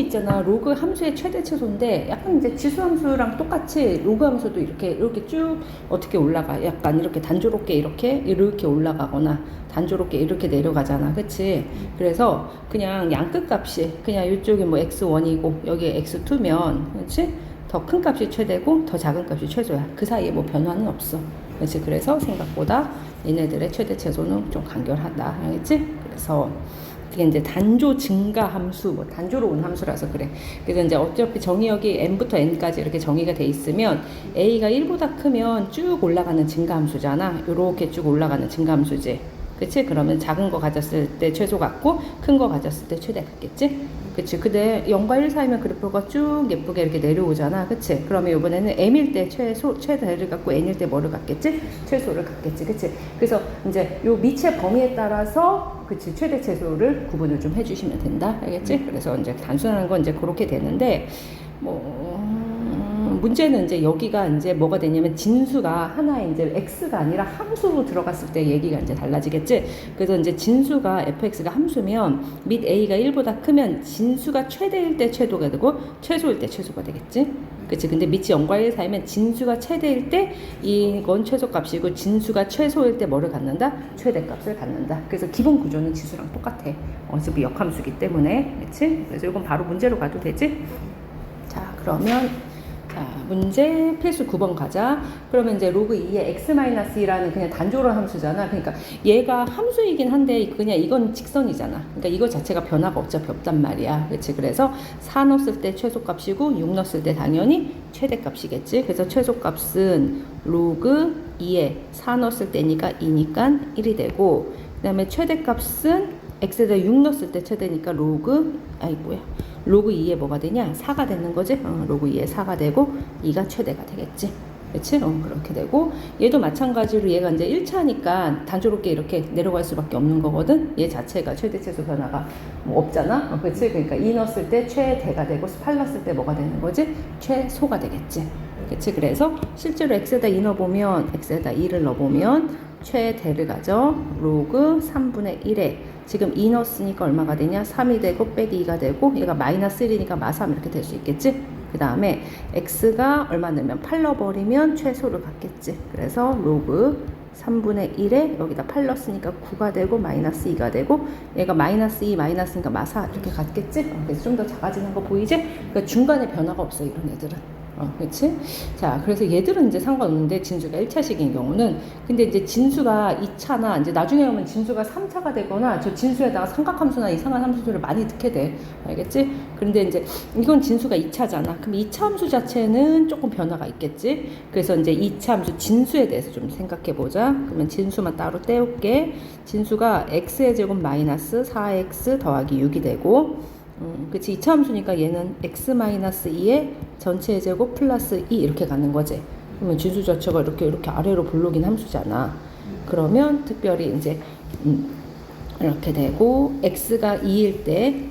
있잖아. 로그 함수의 최대 최소인데 약간 이제 지수 함수랑 똑같이 로그 함수도 이렇게 이렇게 쭉 어떻게 올라가. 약간 이렇게 단조롭게 이렇게 이렇게 올라가거나 단조롭게 이렇게 내려가잖아. 그치? 그래서 그냥 양끝 값이 그냥 이쪽이 뭐 x1이고 여기에 x2면 그치? 더 큰 값이 최대고 더 작은 값이 최소야. 그 사이에 뭐 변화는 없어. 그렇지? 그래서 생각보다 얘네들의 최대 최소는 좀 간결하다. 알겠지? 그래서 그게 이제 단조 증가 함수, 뭐 단조로운 함수라서 그래. 그래서 이제 어차피 정의역이 n부터 n까지 이렇게 정의가 돼 있으면 a가 1보다 크면 쭉 올라가는 증가 함수잖아. 요렇게 쭉 올라가는 증가 함수지. 그치? 그러면 작은 거 가졌을 때 최소 같고 큰 거 가졌을 때 최대 같겠지? 그치? 근데 0과 1 사이면 그래프가 쭉 예쁘게 이렇게 내려오잖아. 그치? 그러면 이번에는 m일 때 최소, 최대를 갖고 n일 때 뭐를 갖겠지? 최소를 갖겠지. 그치? 그래서 이제 요 미치의 범위에 따라서 그치? 최대 최소를 구분을 좀 해주시면 된다. 알겠지? 그래서 이제 단순한 건 이제 그렇게 되는데 뭐 음, 문제는 이제 여기가 이제 뭐가 되냐면 진수가 하나의 이제 x가 아니라 함수로 들어갔을 때 얘기가 이제 달라지겠지. 그래서 이제 진수가 fx가 함수면 및 a가 1보다 크면 진수가 최대일 때 최도가 되고 최소일 때 최소가 되겠지. 그치. 근데 밑이 0과 1 사이면 진수가 최대일 때 이건 최소값이고 진수가 최소일 때 뭐를 갖는다? 최대값을 갖는다. 그래서 기본 구조는 지수랑 똑같아. 어차피 역함수기 때문에. 그치? 그래서 이건 바로 문제로 가도 되지? 자, 그러면 자, 문제 필수 9번 가자. 그러면 이제 로그 2의 x-2라는 그냥 단조로운 함수잖아. 그러니까 얘가 함수이긴 한데 그냥 이건 직선이잖아. 그러니까 이거 자체가 변화가 어차피 없단 말이야. 그렇지? 그래서 4 넣었을 때 최소값이고 6 넣었을 때 당연히 최대값이겠지. 그래서 최소값은 로그 2에 4 넣었을 때니까 2니까 1이 되고 그 다음에 최대값은 x에다 6 넣었을 때 최대니까 로그 아이 뭐야 로그 2에 뭐가 되냐 4가 되는 거지 어, 로그 2에 4가 되고 2가 최대가 되겠지 그렇지? 어, 그렇게 되고 얘도 마찬가지로 얘가 이제 1차니까 단조롭게 이렇게 내려갈 수밖에 없는 거거든 얘 자체가 최대 최소 변화가 뭐 없잖아 어, 그렇지? 그러니까 2 넣었을 때 최대가 되고 8 넣었을 때 뭐가 되는 거지? 최소가 되겠지 그렇지? 그래서 실제로 x에다 2 넣어보면 x에다 2를 넣어보면 최대를 가져 로그 3분의 1에. 지금 2 넣었으니까 얼마가 되냐? 3이 되고 빼기 2가 되고 얘가 마이너스 1이니까 마3 이렇게 될 수 있겠지? 그 다음에 x가 얼마 넣으면 8 넣어버리면 최소를 갖겠지. 그래서 로그 3분의 1에 여기다 8 넣었으니까 9가 되고 마이너스 2가 되고 얘가 마이너스 2 마이너스니까 마4 이렇게 갖겠지? 어, 그래서 좀 더 작아지는 거 보이지? 그러니까 중간에 변화가 없어 이런 애들은 어, 그렇지? 자, 그래서 얘들은 이제 상관없는데 진수가 1차식인 경우는 근데 이제 진수가 2차나 이제 나중에 오면 진수가 3차가 되거나 저 진수에다가 삼각함수나 이상한 함수들을 많이 넣게 돼. 알겠지? 그런데 이제 이건 진수가 2차잖아. 그럼 2차 함수 자체는 조금 변화가 있겠지? 그래서 이제 2차 함수 진수에 대해서 좀 생각해 보자. 그러면 진수만 따로 떼올게. 진수가 x의 제곱 마이너스 4x 더하기 6이 되고 음, 그치. 2차 함수니까 얘는 x-2의 전체 제곱 플러스 2 이렇게 가는 거지. 그러면 진수 자체가 이렇게 이렇게 아래로 불러긴 함수잖아. 그러면 특별히 이제 음, 이렇게 되고 x가 2일 때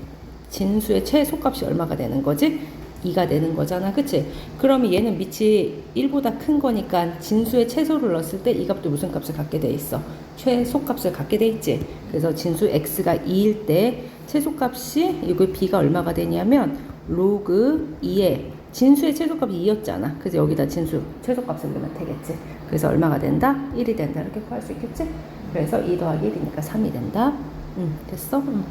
진수의 최소값이 얼마가 되는 거지? 2가 되는 거잖아. 그치? 그러면 얘는 밑이 1보다 큰 거니까 진수의 최소를 넣었을 때 이 값도 무슨 값을 갖게 돼 있어? 최소값을 갖게 돼 있지. 그래서 진수 x가 2일 때 최소값이 이거 b가 얼마가 되냐면 로그 2에 진수의 최소값이 2였잖아. 그래서 여기다 진수 최소값을 넣으면 되겠지. 그래서 얼마가 된다? 1이 된다. 이렇게 구할 수 있겠지? 그래서 2 더하기 1이니까 3이 된다. 응, 됐어? 응.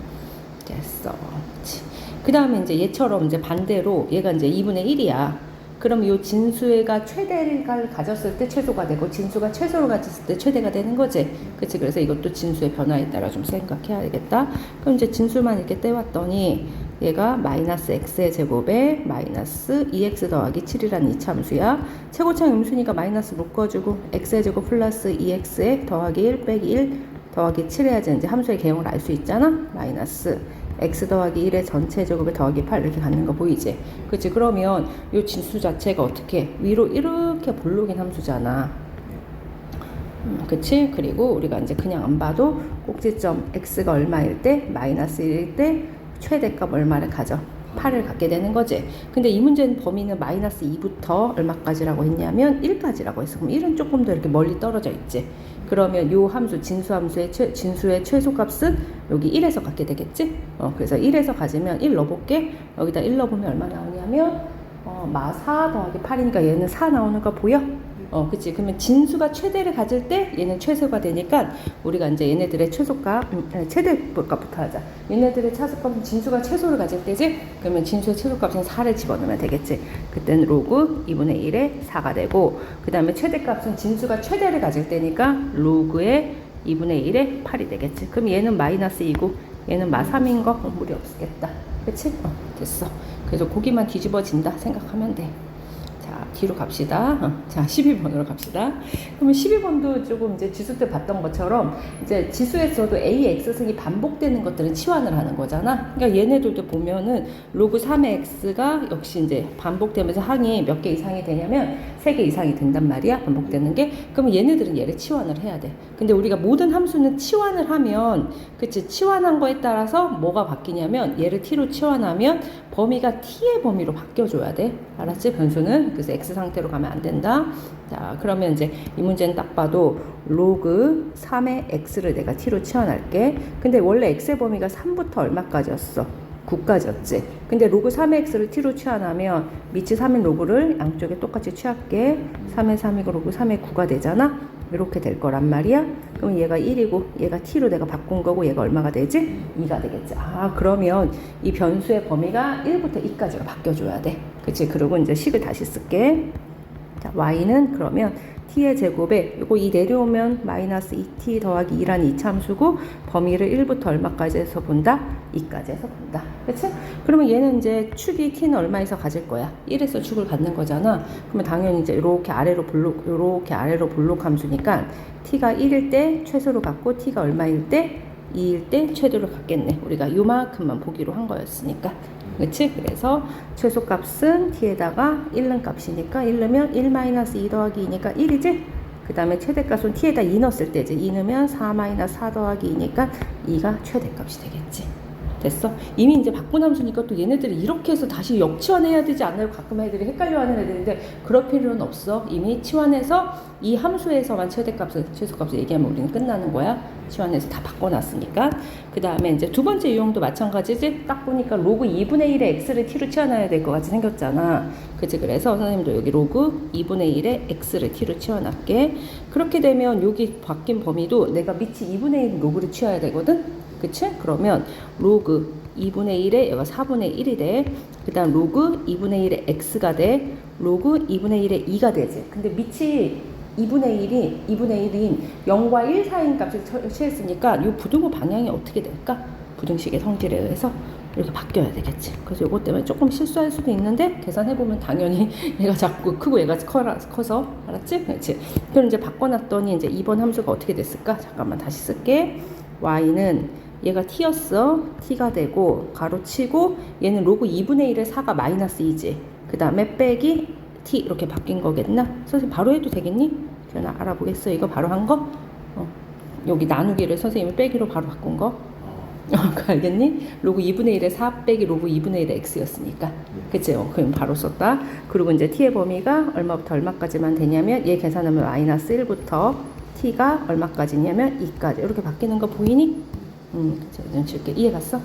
됐어. 그 다음에 이제 얘처럼 이제 반대로 얘가 이제 2분의 1이야. 그럼 요 진수가 최대를 가졌을 때 최소가 되고 진수가 최소를 가졌을 때 최대가 되는 거지. 그치? 그래서 이것도 진수의 변화에 따라 좀 생각해야 되겠다. 그럼 이제 진수만 이렇게 떼왔더니 얘가 마이너스 x의 제곱에 마이너스 2x 더하기 7이라는 이차함수야. 최고차의 음수니까 마이너스 묶어주고 x의 제곱 플러스 2x에 더하기 1 빼기 1 더하기 7 해야지 이제 함수의 개형을 알 수 있잖아. 마이너스 x 더하기 1의 전체 제곱에 더하기 8 이렇게 갖는 거 보이지? 그치? 그러면 이 진수 자체가 어떻게 위로 이렇게 볼록인 함수잖아. 음, 그치? 그리고 우리가 이제 그냥 안 봐도 꼭지점 x가 얼마일 때 마이너스 1일 때 최대값 얼마를 가져? 8을 갖게 되는 거지. 근데 이 문제는 범위는 마이너스 2부터 얼마까지라고 했냐면 1까지라고 했어. 그럼 1은 조금 더 이렇게 멀리 떨어져 있지. 그러면 요 함수 진수 함수의 최, 진수의 최소값은 여기 1에서 갖게 되겠지? 어, 그래서 1에서 가지면 1 넣어볼게. 여기다 1 넣어보면 얼마 나오냐면 어, 마 4 더하기 8이니까 얘는 4 나오는 거 보여? 어, 그치. 그러면 진수가 최대를 가질 때 얘는 최소가 되니까 우리가 이제 얘네들의 최소값, 음, 최대값부터 하자. 얘네들의 최소값은 진수가 최소를 가질 때지? 그러면 진수의 최소값은 4를 집어넣으면 되겠지. 그때는 로그 2분의 1에 4가 되고, 그 다음에 최대값은 진수가 최대를 가질 때니까 로그의 2분의 1에 8이 되겠지. 그럼 얘는 마이너스 2고, 얘는 마 3인 거 어, 무리 없겠다. 그치? 어, 됐어. 그래서 고기만 뒤집어진다 생각하면 돼. 자, 뒤로 갑시다. 어, 자, 12번으로 갑시다. 그러면 12번도 조금 이제 지수 때 봤던 것처럼 이제 지수에서도 A, X승이 반복되는 것들은 치환을 하는 거잖아. 그러니까 얘네들도 보면은 로그 3의 X가 역시 이제 반복되면서 항이 몇 개 이상이 되냐면 3개 이상이 된단 말이야. 반복되는 게. 그러면 얘네들은 얘를 치환을 해야 돼. 근데 우리가 모든 함수는 치환을 하면 그치 치환한 거에 따라서 뭐가 바뀌냐면 얘를 t로 치환하면 범위가 t의 범위로 바뀌어줘야 돼 알았지 변수는 그래서 x 상태로 가면 안 된다 자 그러면 이제 이 문제는 딱 봐도 로그 3의 x를 내가 t로 치환할게 근데 원래 x의 범위가 3부터 얼마까지였어 9까지였지. 근데 로그 3의 x를 t로 취하면 밑이 3인 로그를 양쪽에 똑같이 취할게. 3의 3이고 로그 3의 9가 되잖아. 이렇게 될 거란 말이야. 그럼 얘가 1이고 얘가 t로 내가 바꾼 거고 얘가 얼마가 되지? 2가 되겠지. 아 그러면 이 변수의 범위가 1부터 2까지가 바뀌어줘야 돼. 그치? 그리고 이제 식을 다시 쓸게. 자, y는 그러면 t의 제곱에 이거 이 내려오면 마이너스 2t 더하기 2라는 이참수고 범위를 1부터 얼마까지 해서 본다? 2까지 해서 본다. 그치? 그러면 얘는 이제 축이 t는 얼마에서 가질 거야? 1에서 축을 갖는 거잖아. 그러면 당연히 이제 이렇게 아래로 블록, 이렇게 아래로 블록 함수니까 t가 1일 때 최소로 갖고 t가 얼마일 때 2일 때 최대로 갖겠네. 우리가 요만큼만 보기로 한 거였으니까. 그치? 그래서 최소값은 t에다가 1는 값이니까 1넣으면 1-2 더하기 2니까 1이지? 그 다음에 최대값은 t에다 2 넣었을 때지. 2 넣으면 4-4 더하기 2니까 2가 최대값이 되겠지. 됐어? 이미 이제 바꾼 함수니까 또 얘네들이 이렇게 해서 다시 역치환해야 되지 않나요? 가끔 애들이 헷갈려하는 애들인데 그럴 필요는 없어. 이미 치환해서 이 함수에서만 최대값을 최소값을 얘기하면 우리는 끝나는 거야. 치환해서 다 바꿔놨으니까. 그 다음에 이제 두 번째 유형도 마찬가지지. 딱 보니까 로그 2분의 1의 x를 t로 치환해야 될 것 같이 생겼잖아. 그치? 그래서 선생님도 여기 로그 2분의 1의 x를 t로 치환할게. 그렇게 되면 여기 바뀐 범위도 내가 밑이 2분의 1 로그를 취해야 되거든. 그치? 그러면 로그 2분의 1에 얘가 4분의 1이 돼. 그 다음 로그 2분의 1에 x가 돼. 로그 2분의 1에 2가 되지. 근데 밑이 2분의 1이 2분의 1인 0과 1 사이인 값을 처- 취했으니까 이 부등호 방향이 어떻게 될까? 부등식의 성질에 의해서 이렇게 바뀌어야 되겠지. 그래서 이것 때문에 조금 실수할 수도 있는데 계산해보면 당연히 얘가 자꾸 크고 얘가 커서 알았지? 그렇지. 그럼 이제 바꿔놨더니 이제 2번 함수가 어떻게 됐을까? 잠깐만 다시 쓸게. y는 얘가 t였어. t가 되고 가로치고 얘는 로그 2분의 1에 4가 마이너스 2지. 그 다음에 빼기 t 이렇게 바뀐 거겠나? 선생님 바로 해도 되겠니? 전화 알아보겠어. 이거 바로 한 거? 어. 여기 나누기를 선생님이 빼기로 바로 바꾼 거? 어, 그거 알겠니? 로그 2분의 1에 4 빼기 로그 2분의 1에 x였으니까. 그치? 어, 그럼 바로 썼다. 그리고 이제 t의 범위가 얼마부터 얼마까지만 되냐면 얘 계산하면 마이너스 1부터 t가 얼마까지냐면 2까지. 이렇게 바뀌는 거 보이니? 음, 그치. 눈치 있게 이해 갔어?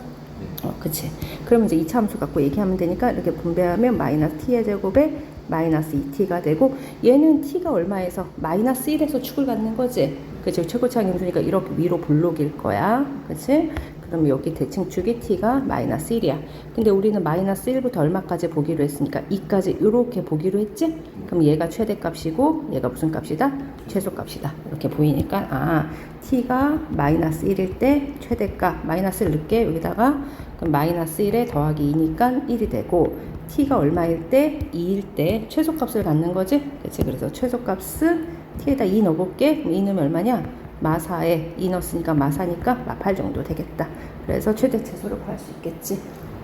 어, 그치. 그럼 이제 2차 함수 갖고 얘기하면 되니까 이렇게 분배하면 마이너스 t의 제곱에 마이너스 2t가 되고 얘는 t가 얼마에서 마이너스 1에서 축을 갖는 거지. 그치. 최고차항 함수니까 이렇게 위로 볼록일 거야. 그치. 그럼 여기 대칭 축이 t가 마이너스 1이야. 근데 우리는 마이너스 1부터 얼마까지 보기로 했으니까 2까지 이렇게 보기로 했지? 그럼 얘가 최대값이고 얘가 무슨 값이다? 최소값이다. 이렇게 보이니까 아 t가 마이너스 1일 때 최대값 마이너스를 넣게 여기다가 그럼 마이너스 1에 더하기 2니까 1이 되고 t가 얼마일 때 2일 때 최소값을 갖는 거지? 그치? 그래서 최소값은 t에다 2 넣어볼게. 그럼 2 넣으면 얼마냐? 마사에 2 넣었으니까 마사니까 마8 정도 되겠다. 그래서 최대 최소를 구할 수 있겠지.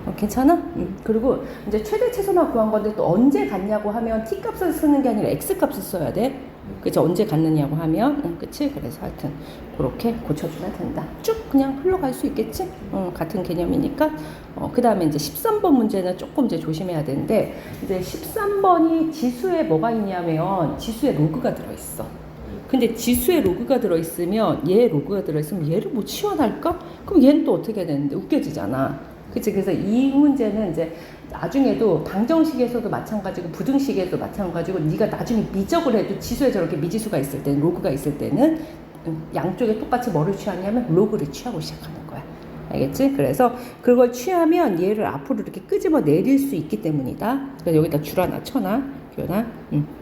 어, 괜찮아? 응. 그리고 이제 최대 최소만 구한 건데 또 언제 갔냐고 하면 t 값을 쓰는 게 아니라 x 값을 써야 돼. 그죠? 언제 갔느냐고 하면, 응, 그치? 그래서 하여튼 그렇게 고쳐주면 된다. 쭉 그냥 흘러갈 수 있겠지? 어, 같은 개념이니까. 어, 그 다음에 이제 13번 문제는 조금 이제 조심해야 되는데, 이제 13번이 지수에 뭐가 있냐면 지수에 로그가 들어있어. 근데 지수에 로그가 들어있으면 얘 로그가 들어있으면 얘를 뭐 치환할까? 그럼 얘는 또 어떻게 되는데 웃겨지잖아. 그치? 그래서 이 문제는 이제 나중에도 방정식에서도 마찬가지고 부등식에도 마찬가지고 네가 나중에 미적을 해도 지수에 저렇게 미지수가 있을 때는 로그가 있을 때는 음, 양쪽에 똑같이 뭐를 취하냐면 로그를 취하고 시작하는 거야. 알겠지? 그래서 그걸 취하면 얘를 앞으로 이렇게 끄집어 내릴 수 있기 때문이다. 그래서 여기다 줄 하나 쳐놔. 교나. 음.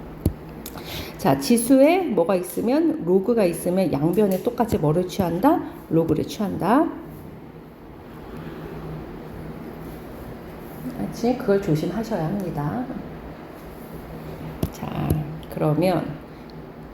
자, 지수에 뭐가 있으면 로그가 있으면 양변에 똑같이 뭐를 취한다? 로그를 취한다. 알지? 그걸 조심하셔야 합니다. 자, 그러면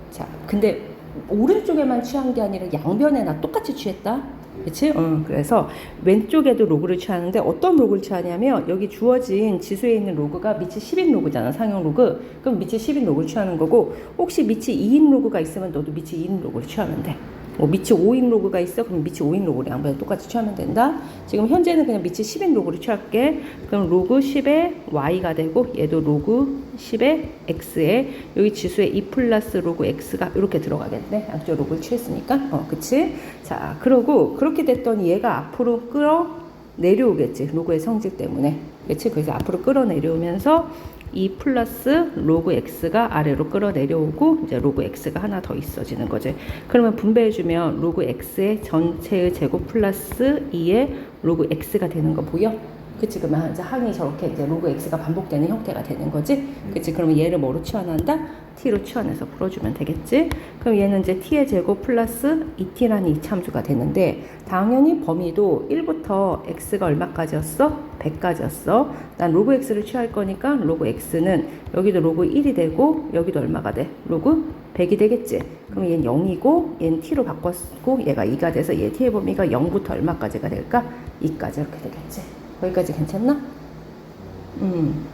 자, 근데 오른쪽에만 취한 게 아니라 양변에나 똑같이 취했다. 그치? 어, 그래서 왼쪽에도 로그를 취하는데 어떤 로그를 취하냐면 여기 주어진 지수에 있는 로그가 밑이 10인 로그잖아. 상형 로그. 그럼 밑이 10인 로그를 취하는 거고 혹시 밑이 2인 로그가 있으면 너도 밑이 2인 로그를 취하면 돼. 뭐 밑이 5인 로그가 있어? 그럼 밑이 5인 로그를 양변에 똑같이 취하면 된다. 지금 현재는 그냥 밑이 10인 로그를 취할게. 그럼 로그 10에 y가 되고 얘도 로그 10에 x에 여기 지수에 2 플러스 로그 x가 이렇게 들어가겠네. 양쪽 로그를 취했으니까. 어, 그치? 자, 그러고 그렇게 됐더니 얘가 앞으로 끌어 내려오겠지. 로그의 성질 때문에. 그치? 그래서 앞으로 끌어 내려오면서 2 플러스 로그 x가 아래로 끌어내려오고 이제 로그 x가 하나 더 있어지는 거지. 그러면 분배해주면 로그 x의 전체의 제곱 플러스 2의 로그 x가 되는 거 보여? 그치 그러면 이제 항이 저렇게 이제 로그 x가 반복되는 형태가 되는 거지. 그치 그러면 얘를 뭐로 치환한다? t로 치환해서 풀어주면 되겠지. 그럼 얘는 이제 t의 제곱 플러스 2t라는 이참수가 되는데 당연히 범위도 1부터 x가 얼마까지였어? 100까지였어. 난 로그 x를 취할 거니까 로그 x는 여기도 로그 1이 되고 여기도 얼마가 돼? 로그 100이 되겠지. 그럼 얘는 0이고 얘는 t로 바꿨고 얘가 2가 돼서 얘 t의 범위가 0부터 얼마까지가 될까? 2까지 이렇게 되겠지. 거기까지 괜찮나? 음.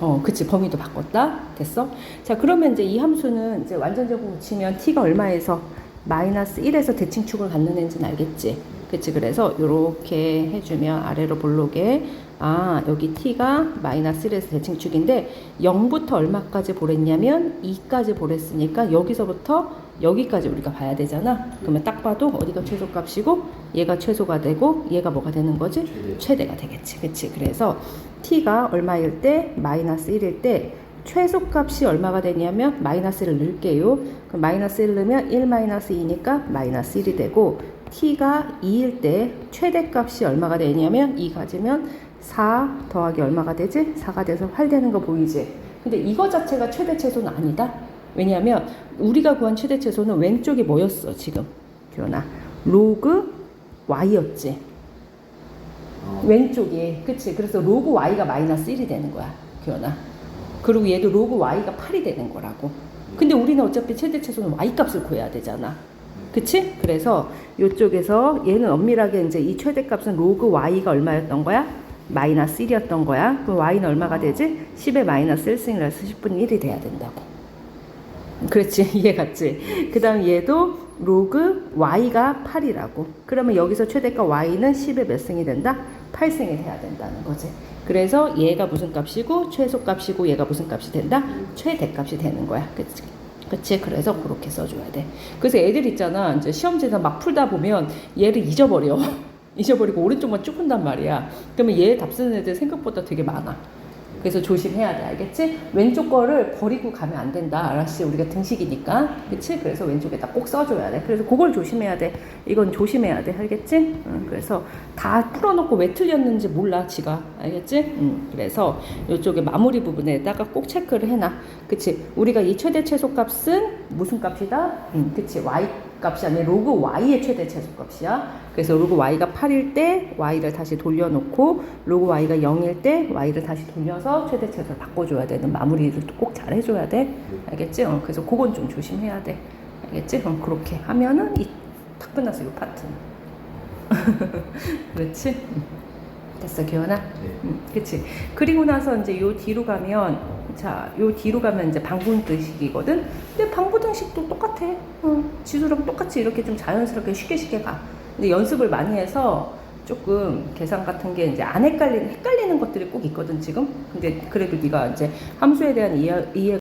어, 그치. 범위도 바꿨다. 됐어? 자, 그러면 이제 이 함수는 이제 완전제곱 붙이면 t가 얼마에서 마이너스 1에서 대칭축을 갖는 애인지는 알겠지? 그치. 그래서 이렇게 해주면 아래로 볼록에 아, 여기 t가 마이너스 1에서 대칭축인데 0부터 얼마까지 보랬냐면 2까지 보랬으니까 여기서부터 여기까지 우리가 봐야 되잖아. 그러면 딱 봐도 어디가 최소값이고 얘가 최소가 되고 얘가 뭐가 되는 거지? 최대. 최대 가 되겠지. 그치? 그래서 t가 얼마일 때 마이너스 1일 때 최소값이 얼마가 되냐면 마이너스를 넣을게요. 그럼 마이너스 1 넣으면 1 마이너스 2니까 마이너스 1이 되고 t가 2일 때 최대값이 얼마가 되냐면 2 가지면 4 더하기 얼마가 되지? 4가 돼서 8 되는 거 보이지? 근데 이거 자체가 최대 최소는 아니다. 왜냐하면 우리가 구한 최대 최소는 왼쪽이 뭐였어 지금? 기현아. 로그 y였지. 어. 왼쪽이 그치. 그래서 로그 y가 마이너스 1이 되는 거야 기현아. 그리고 얘도 로그 y가 8이 되는 거라고. 근데 우리는 어차피 최대 최소는 y 값을 구해야 되잖아. 그치? 그래서 이쪽에서 얘는 엄밀하게 이제 이 최대값은 로그 y가 얼마였던 거야? 마이너스 1이었던 거야. 그럼 y는 얼마가 되지? 10의 마이너스 1승이라서 10분의 1이 돼야 된다고 그렇지 이해갔지? 그 다음 얘도 로그 y가 8이라고. 그러면 여기서 최대값 y는 10의 몇 승이 된다? 8승이 돼야 된다는 거지. 그래서 얘가 무슨 값이고 최소값이고 얘가 무슨 값이 된다? 최대값이 되는 거야. 그치? 그치? 그래서 그렇게 써줘야 돼. 그래서 애들 있잖아. 이제 시험지에서 막 풀다 보면 얘를 잊어버려. 잊어버리고 오른쪽만 쭉 푼단 말이야. 그러면 얘 답 쓰는 애들 생각보다 되게 많아 그래서 조심해야 돼, 알겠지? 왼쪽 거를 버리고 가면 안 된다, 알았지? 우리가 등식이니까, 그치? 그래서 왼쪽에다 꼭 써줘야 돼. 그래서 그걸 조심해야 돼. 이건 조심해야 돼, 알겠지? 응, 그래서 다 풀어놓고 왜 틀렸는지 몰라, 지가, 알겠지? 응, 그래서 이쪽에 마무리 부분에다가 꼭 체크를 해놔, 그치? 우리가 이 최대 최소 값은 무슨 값이다? 응, 그치? y 값이 아니라 로그 y의 최대 최소 값이야. 그래서 로그 y가 8일 때 y를 다시 돌려놓고 로그 y가 0일 때 y를 다시 돌려서 최대 최소를 바꿔줘야 되는 마무리를 꼭 잘 해줘야 돼. 알겠지? 어, 그래서 그건 좀 조심해야 돼. 알겠지? 어, 그렇게 하면은 이, 탁 끝났어, 이 파트는. 그렇지? 응. 됐어, 기현아? 네. 음, 그치. 그리고 나서 이제 요 뒤로 가면, 자, 요 뒤로 가면 이제 방분등식이거든? 근데 방분등식도 똑같아. 어, 지수랑 똑같이 이렇게 좀 자연스럽게 쉽게 쉽게 가. 근데 연습을 많이 해서 조금 계산 같은 게 이제 안 헷갈리는, 헷갈리는 것들이 꼭 있거든, 지금? 근데 그래도 네가 이제 함수에 대한 이해, 이해